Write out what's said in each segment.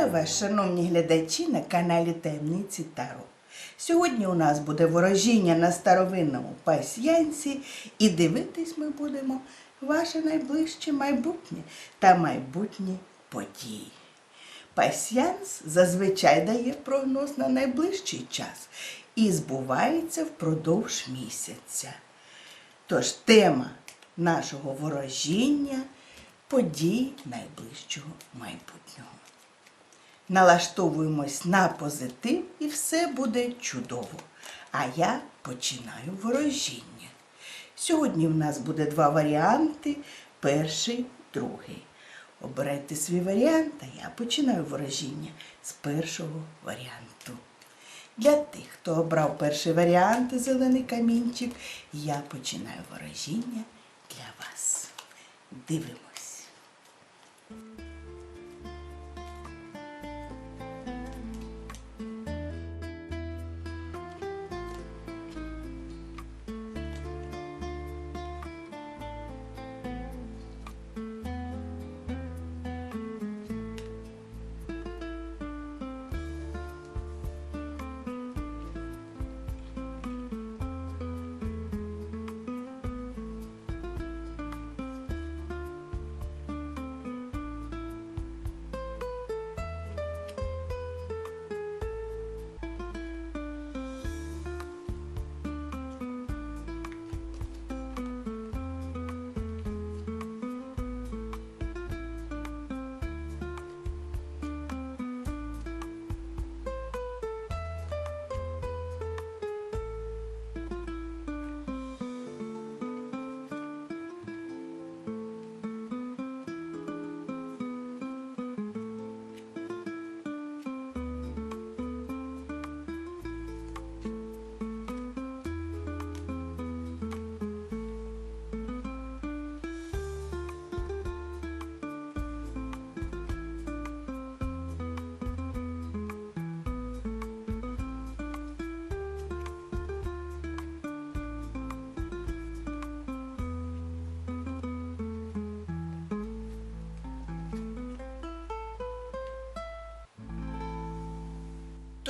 Вітаю вас, шановні глядачі, на каналі Таємниці Таро. Сьогодні у нас буде ворожіння на старовинному пасьянці, і дивитись ми будемо ваше найближче майбутнє та майбутні події. Пасьянс зазвичай дає прогноз на найближчий час і збувається впродовж місяця. Тож тема нашого ворожіння події найближчого майбутнього. Налаштовуємось на позитив і все буде чудово. А я починаю ворожіння. Сьогодні в нас буде два варіанти: перший, другий. Обирайте свій варіант, а я починаю ворожіння з першого варіанту. Для тих, хто обрав перший варіант зелений камінчик, я починаю ворожіння для вас. Дивимось.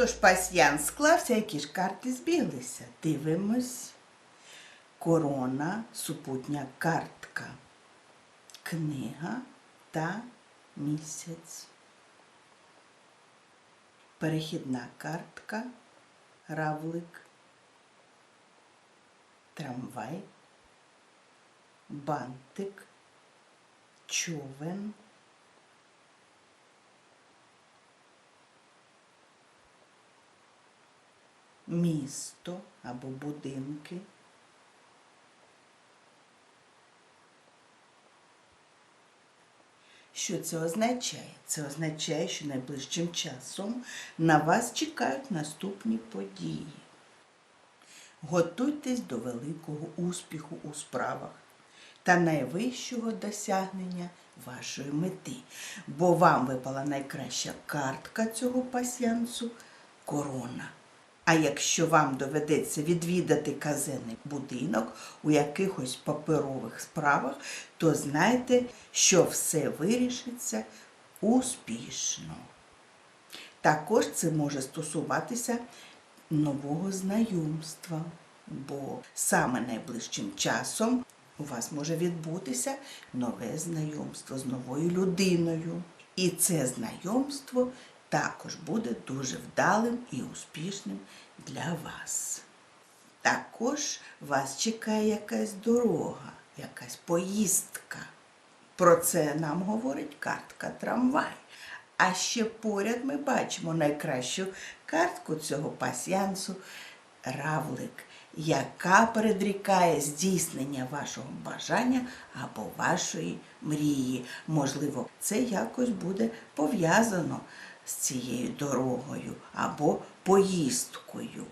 Тож пасьян склався, які ж карти збіглися. Дивимось. Корона, супутня картка, книга та місяць. Перехідна картка, равлик, трамвай, бантик, човен. Місто або будинки. Що це означає? Це означає, що найближчим часом на вас чекають наступні події. Готуйтесь до великого успіху у справах та найвищого досягнення вашої мети, бо вам випала найкраща картка цього пасьянсу корона. А якщо вам доведеться відвідати казенний будинок у якихось паперових справах, то знайте, що все вирішиться успішно. Також це може стосуватися нового знайомства, бо саме найближчим часом у вас може відбутися нове знайомство з новою людиною. І це знайомство також буде дуже вдалим і успішним для вас. Також вас чекає якась дорога, якась поїздка. Про це нам говорить картка трамвай. А ще поряд ми бачимо найкращу картку цього пасьянсу равлик, яка передрікає здійснення вашого бажання або вашої мрії. Можливо, це якось буде пов'язано з цією дорогою або поїздкою.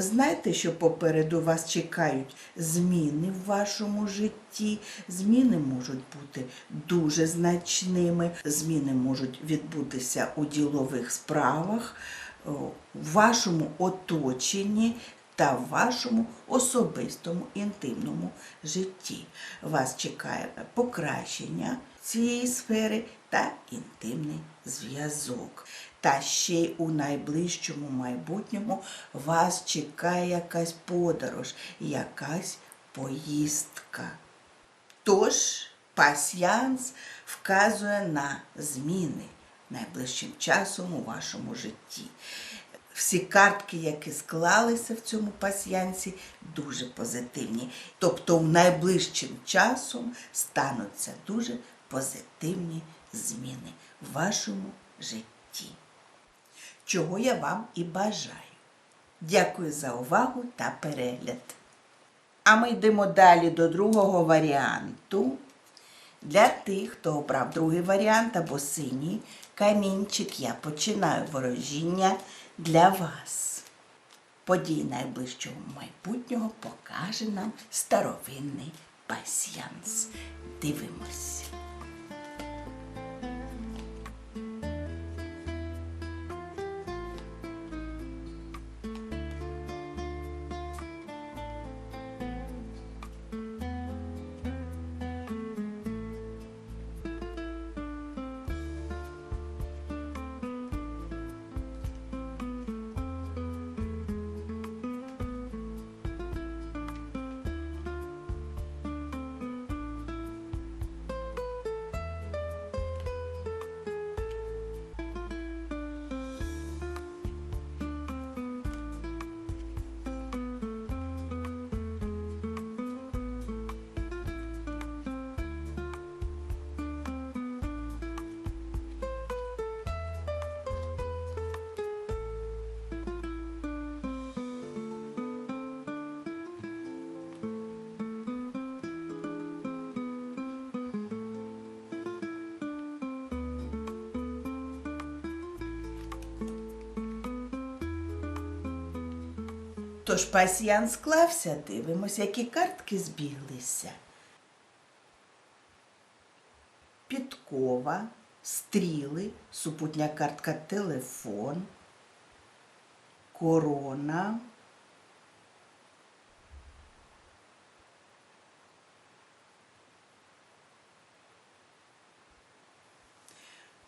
Знайте, що попереду вас чекають зміни в вашому житті. Зміни можуть бути дуже значними, зміни можуть відбутися у ділових справах, о, в вашому оточенні та в вашому особистому інтимному житті. Вас чекає покращення цієї сфери та інтимний зв'язок. Та ще й у найближчому майбутньому вас чекає якась подорож, якась поїздка. Тож пасьянс вказує на зміни найближчим часом у вашому житті. Всі картки, які склалися в цьому пасьянсі, дуже позитивні. Тобто, найближчим часом стануться дуже позитивні зміни в вашому житті. Чого я вам і бажаю. Дякую за увагу та перегляд. А ми йдемо далі до другого варіанту. Для тих, хто обрав другий варіант або синій камінчик, я починаю ворожіння для вас. Події найближчого майбутнього покаже нам старовинний пасьянс. Дивимось. Тож пасьян склався, дивимось, які картки збіглися. Підкова, стріли, супутня картка телефон, корона.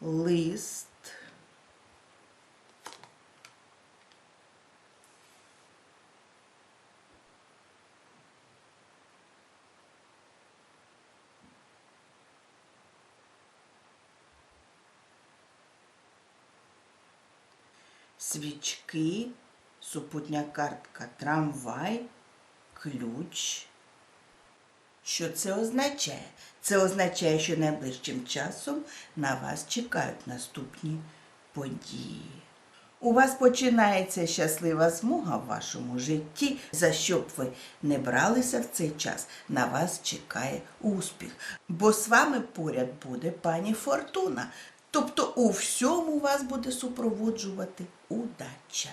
Лист. Свічки, супутня картка трамвай, ключ. Що це означає? Це означає, що найближчим часом на вас чекають наступні події. У вас починається щаслива змога в вашому житті. За що б ви не бралися в цей час, на вас чекає успіх. Бо з вами поряд буде пані Фортуна. Тобто у всьому вас буде супроводжувати удача.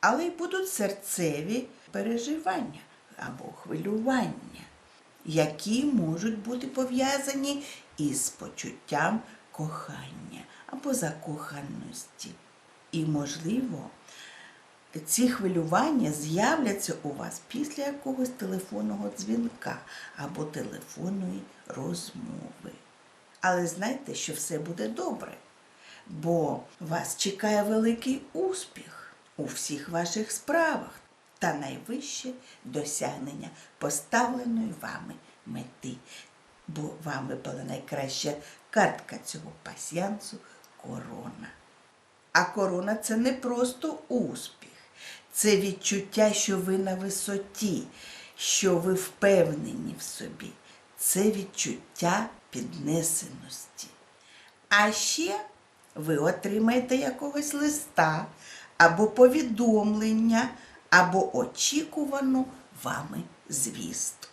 Але й будуть серцеві переживання або хвилювання, які можуть бути пов'язані із почуттям кохання або закоханості. І, можливо, ці хвилювання з'являться у вас після якогось телефонного дзвінка або телефонної розмови. Але знайте, що все буде добре, бо вас чекає великий успіх у всіх ваших справах та найвище досягнення поставленої вами мети. Бо вам випала найкраща картка цього пасьянсу корона. А корона це не просто успіх, це відчуття, що ви на висоті, що ви впевнені в собі. Це відчуття піднесеності. А ще ви отримаєте якогось листа або повідомлення, або очікувану вами звістку.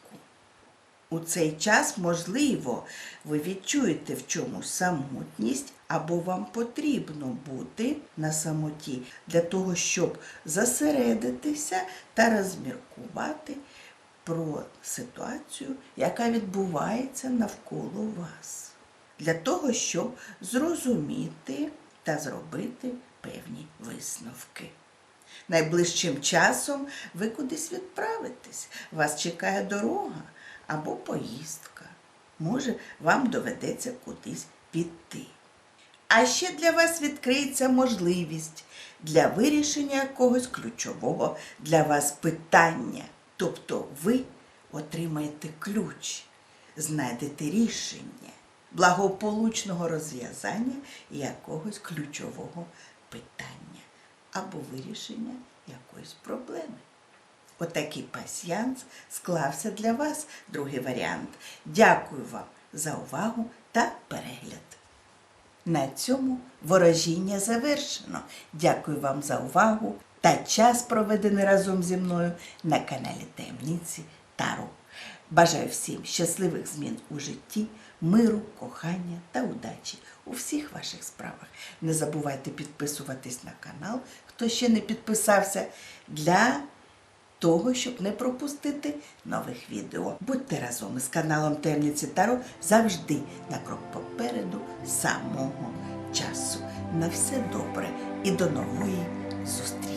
У цей час, можливо, ви відчуєте в чомусь самотність, або вам потрібно бути на самоті для того, щоб зосередитися та розміркувати про ситуацію, яка відбувається навколо вас, для того, щоб зрозуміти та зробити певні висновки. Найближчим часом ви кудись відправитесь, вас чекає дорога або поїздка. може, вам доведеться кудись піти. А ще для вас відкриється можливість для вирішення якогось ключового для вас питання. Тобто ви отримаєте ключ, знайдете рішення благополучного розв'язання якогось ключового питання або вирішення якоїсь проблеми. Отакий пасьянс склався для вас, другий варіант. Дякую вам за увагу та перегляд. На цьому ворожіння завершено. Дякую вам за увагу та час, проведений разом зі мною на каналі Таємниці Таро. Бажаю всім щасливих змін у житті, миру, кохання та удачі у всіх ваших справах. Не забувайте підписуватись на канал, хто ще не підписався, для того, щоб не пропустити нових відео. Будьте разом із каналом Темниці Таро завжди на крок попереду самого часу. На все добре і до нової зустрічі!